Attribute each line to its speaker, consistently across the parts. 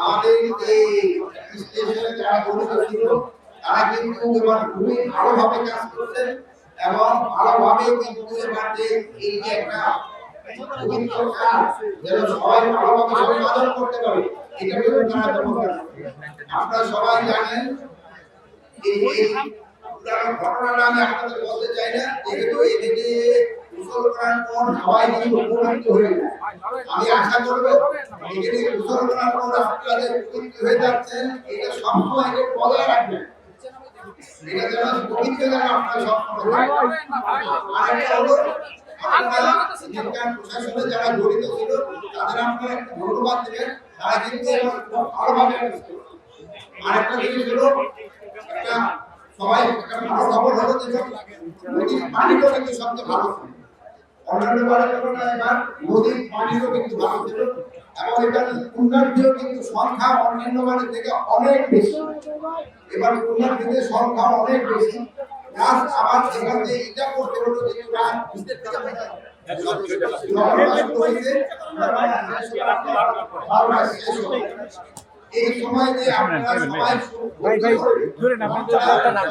Speaker 1: আমাদের এই স্টেশনে যারা তারা কিন্তু এবার খুবই ভালোভাবে কাজ করছে এবং ভালোভাবে কিন্তু এবার এই যে যেন সবাই ভালোভাবে সম্পাদন করতে পারে এটা তারা যেমন আপনারা সবাই জানেন এই ঘটনাটা আমি আপনাদের বলতে চাই না যেহেতু এদিকে কুশল করার পর সবাই কিন্তু উপকৃত হয়ে আমি আশা করব এখানে কুশল করার পর আপনাদের উপকৃত হয়ে যাচ্ছেন এটা সবসময় বজায় রাখবেন এটা যেন পবিত্র যেন আপনারা সবসময় থাকেন। হলো প্রশাসনে কিন্তু ভালোভাবে আরেকটা অন্যান্য বারের তুলনায় এবার নদীর এবার বারের থেকে অনেক বেশি। এবার উন্নতিতে সংখ্যা অনেক বেশি। থেকে করতে হলো যে এই সময় যে আপনারা সবাই
Speaker 2: ভাই ভাই ধরে না আপনি তো কথা না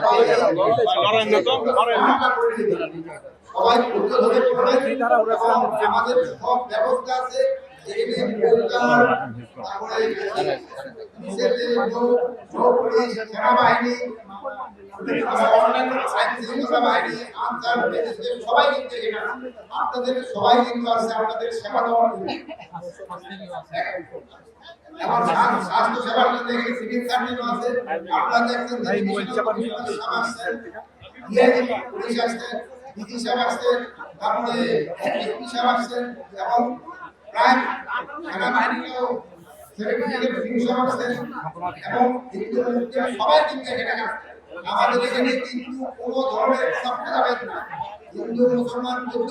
Speaker 1: সবাই উদ্যোগ হতে আমাদের সব ব্যবস্থা আছে। সেনাবাহিনী, আবার অন্যান্য আইন শৃঙ্খলা বাহিনী, আনসার, ম্যাজিস্ট্রেট সবাই কিন্তু আপনাদের সবাই কিন্তু আছে আপনাদের সেবা স্বাস্থ্য- সেবার জন্য সিভিল পুলিশ আসছেন, সাহেব আসছেন এবং প্রায় সেনাবাহিনীও সেক্রেটারি সিং সাহেব আসছেন এবং হিন্দু মুসলিম সবাই কিন্তু এখানে আমাদের এখানে কিন্তু কোনো ধরনের না হিন্দু মুসলমান বৌদ্ধ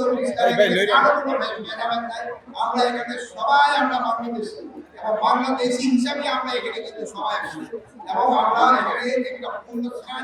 Speaker 1: আমরা এখানে সবাই আমরা বাংলাদেশি। এবং বাংলাদেশি হিসাবে আমরা এখানে কিন্তু সবাই এবং আমরা এখানে একটা পূর্ণ স্থান